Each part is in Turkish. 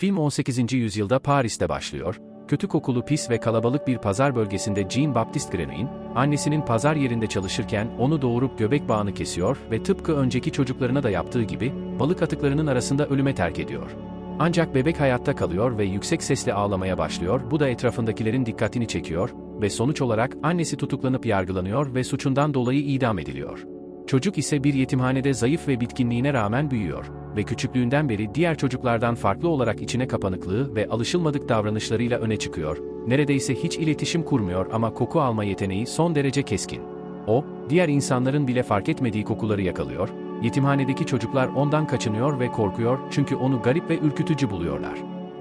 Film 18. yüzyılda Paris'te başlıyor, kötü kokulu pis ve kalabalık bir pazar bölgesinde Jean-Baptiste Grenouille, annesinin pazar yerinde çalışırken onu doğurup göbek bağını kesiyor ve tıpkı önceki çocuklarına da yaptığı gibi, balık atıklarının arasında ölüme terk ediyor. Ancak bebek hayatta kalıyor ve yüksek sesle ağlamaya başlıyor, bu da etrafındakilerin dikkatini çekiyor ve sonuç olarak annesi tutuklanıp yargılanıyor ve suçundan dolayı idam ediliyor. Çocuk ise bir yetimhanede zayıf ve bitkinliğine rağmen büyüyor ve küçüklüğünden beri diğer çocuklardan farklı olarak içine kapanıklığı ve alışılmadık davranışlarıyla öne çıkıyor. Neredeyse hiç iletişim kurmuyor ama koku alma yeteneği son derece keskin. O, diğer insanların bile fark etmediği kokuları yakalıyor, yetimhanedeki çocuklar ondan kaçınıyor ve korkuyor çünkü onu garip ve ürkütücü buluyorlar.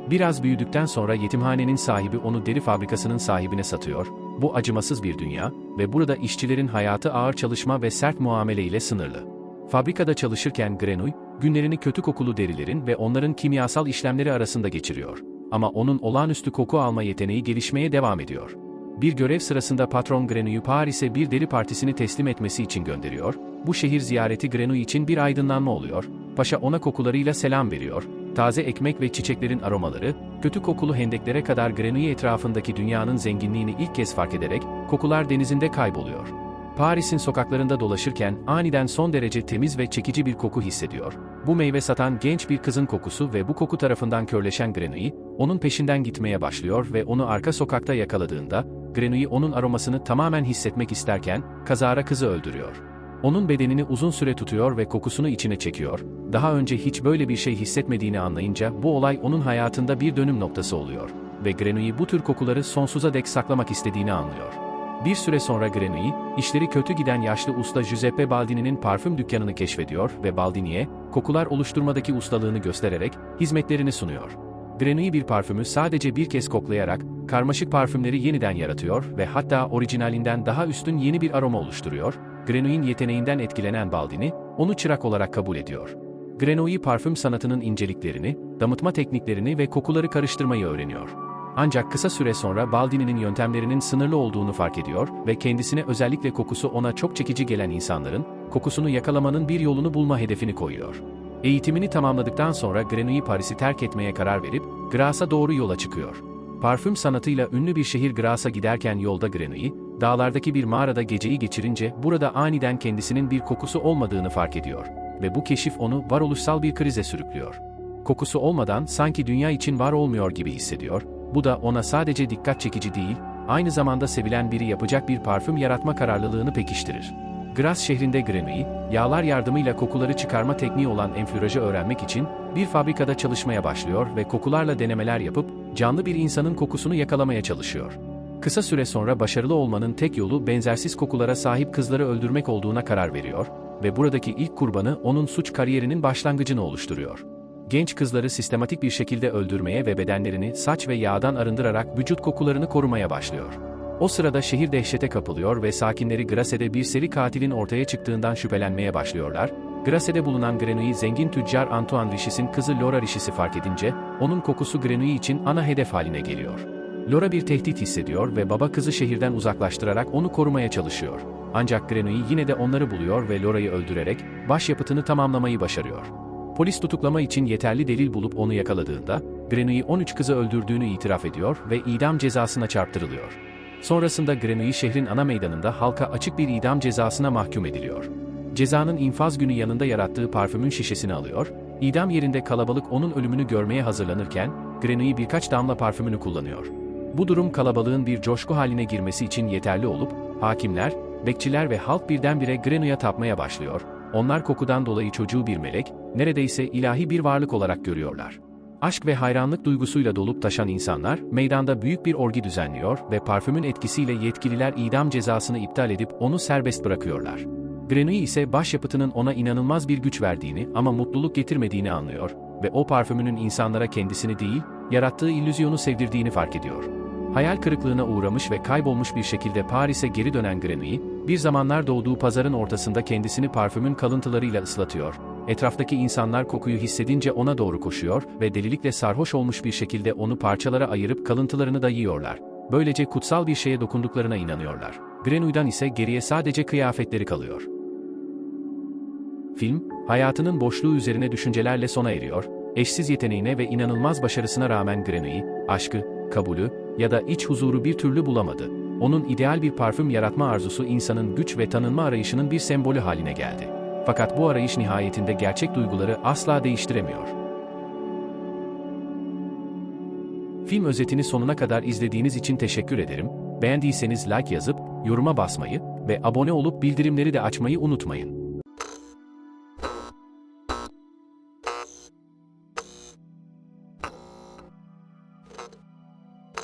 Biraz büyüdükten sonra yetimhanenin sahibi onu deri fabrikasının sahibine satıyor, bu acımasız bir dünya ve burada işçilerin hayatı ağır çalışma ve sert muamele ile sınırlı. Fabrikada çalışırken Grenouille, günlerini kötü kokulu derilerin ve onların kimyasal işlemleri arasında geçiriyor. Ama onun olağanüstü koku alma yeteneği gelişmeye devam ediyor. Bir görev sırasında patron Grenouille'u Paris'e bir deri partisini teslim etmesi için gönderiyor, bu şehir ziyareti Grenouille için bir aydınlanma oluyor, paşa ona kokularıyla selam veriyor, taze ekmek ve çiçeklerin aromaları, kötü kokulu hendeklere kadar Grenouille etrafındaki dünyanın zenginliğini ilk kez fark ederek, kokular denizinde kayboluyor. Paris'in sokaklarında dolaşırken aniden son derece temiz ve çekici bir koku hissediyor. Bu meyve satan genç bir kızın kokusu ve bu koku tarafından körleşen Grenouille, onun peşinden gitmeye başlıyor ve onu arka sokakta yakaladığında, Grenouille onun aromasını tamamen hissetmek isterken, kazara kızı öldürüyor. Onun bedenini uzun süre tutuyor ve kokusunu içine çekiyor. Daha önce hiç böyle bir şey hissetmediğini anlayınca bu olay onun hayatında bir dönüm noktası oluyor. Ve Grenouille bu tür kokuları sonsuza dek saklamak istediğini anlıyor. Bir süre sonra Grenouille, işleri kötü giden yaşlı usta Giuseppe Baldini'nin parfüm dükkanını keşfediyor ve Baldini'ye, kokular oluşturmadaki ustalığını göstererek, hizmetlerini sunuyor. Grenouille bir parfümü sadece bir kez koklayarak, karmaşık parfümleri yeniden yaratıyor ve hatta orijinalinden daha üstün yeni bir aroma oluşturuyor, Grenouille'in yeteneğinden etkilenen Baldini, onu çırak olarak kabul ediyor. Grenouille parfüm sanatının inceliklerini, damıtma tekniklerini ve kokuları karıştırmayı öğreniyor. Ancak kısa süre sonra Baldini'nin yöntemlerinin sınırlı olduğunu fark ediyor ve kendisine özellikle kokusu ona çok çekici gelen insanların, kokusunu yakalamanın bir yolunu bulma hedefini koyuyor. Eğitimini tamamladıktan sonra Grenouille Paris'i terk etmeye karar verip, Grace'a doğru yola çıkıyor. Parfüm sanatıyla ünlü bir şehir Grace'a giderken yolda Grenouille, dağlardaki bir mağarada geceyi geçirince burada aniden kendisinin bir kokusu olmadığını fark ediyor ve bu keşif onu varoluşsal bir krize sürüklüyor. Kokusu olmadan sanki dünya için var olmuyor gibi hissediyor, bu da ona sadece dikkat çekici değil, aynı zamanda sevilen biri yapacak bir parfüm yaratma kararlılığını pekiştirir. Grasse şehrinde Grenouille, yağlar yardımıyla kokuları çıkarma tekniği olan enflürajı öğrenmek için bir fabrikada çalışmaya başlıyor ve kokularla denemeler yapıp canlı bir insanın kokusunu yakalamaya çalışıyor. Kısa süre sonra başarılı olmanın tek yolu benzersiz kokulara sahip kızları öldürmek olduğuna karar veriyor ve buradaki ilk kurbanı onun suç kariyerinin başlangıcını oluşturuyor. Genç kızları sistematik bir şekilde öldürmeye ve bedenlerini saç ve yağdan arındırarak vücut kokularını korumaya başlıyor. O sırada şehir dehşete kapılıyor ve sakinleri Grace'de bir seri katilin ortaya çıktığından şüphelenmeye başlıyorlar. Grace'de bulunan Grenouille'i zengin tüccar Antoine Richis'in kızı Laura Richis'i fark edince, onun kokusu Grenouille için ana hedef haline geliyor. Laura bir tehdit hissediyor ve baba kızı şehirden uzaklaştırarak onu korumaya çalışıyor. Ancak Grenouille yine de onları buluyor ve Laura'yı öldürerek başyapıtını tamamlamayı başarıyor. Polis tutuklama için yeterli delil bulup onu yakaladığında, Grenouille 13 kızı öldürdüğünü itiraf ediyor ve idam cezasına çarptırılıyor. Sonrasında Grenouille şehrin ana meydanında halka açık bir idam cezasına mahkum ediliyor. Cezanın infaz günü yanında yarattığı parfümün şişesini alıyor, idam yerinde kalabalık onun ölümünü görmeye hazırlanırken, Grenouille birkaç damla parfümünü kullanıyor. Bu durum kalabalığın bir coşku haline girmesi için yeterli olup, hakimler, bekçiler ve halk birdenbire Grenouille'a tapmaya başlıyor. Onlar kokudan dolayı çocuğu bir melek, neredeyse ilahi bir varlık olarak görüyorlar. Aşk ve hayranlık duygusuyla dolup taşan insanlar, meydanda büyük bir orgi düzenliyor ve parfümün etkisiyle yetkililer idam cezasını iptal edip onu serbest bırakıyorlar. Grenouille ise başyapıtının ona inanılmaz bir güç verdiğini ama mutluluk getirmediğini anlıyor ve o parfümünün insanlara kendisini değil, yarattığı illüzyonu sevdirdiğini fark ediyor. Hayal kırıklığına uğramış ve kaybolmuş bir şekilde Paris'e geri dönen Grenouille, bir zamanlar doğduğu pazarın ortasında kendisini parfümün kalıntılarıyla ıslatıyor. Etraftaki insanlar kokuyu hissedince ona doğru koşuyor ve delilikle sarhoş olmuş bir şekilde onu parçalara ayırıp kalıntılarını da yiyorlar. Böylece kutsal bir şeye dokunduklarına inanıyorlar. Grenouille'dan ise geriye sadece kıyafetleri kalıyor. Film, hayatının boşluğu üzerine düşüncelerle sona eriyor, eşsiz yeteneğine ve inanılmaz başarısına rağmen Granny, aşkı, kabulü ya da iç huzuru bir türlü bulamadı. Onun ideal bir parfüm yaratma arzusu insanın güç ve tanınma arayışının bir sembolü haline geldi. Fakat bu arayış nihayetinde gerçek duyguları asla değiştiremiyor. Film özetini sonuna kadar izlediğiniz için teşekkür ederim. Beğendiyseniz like yazıp, yoruma basmayı ve abone olup bildirimleri de açmayı unutmayın.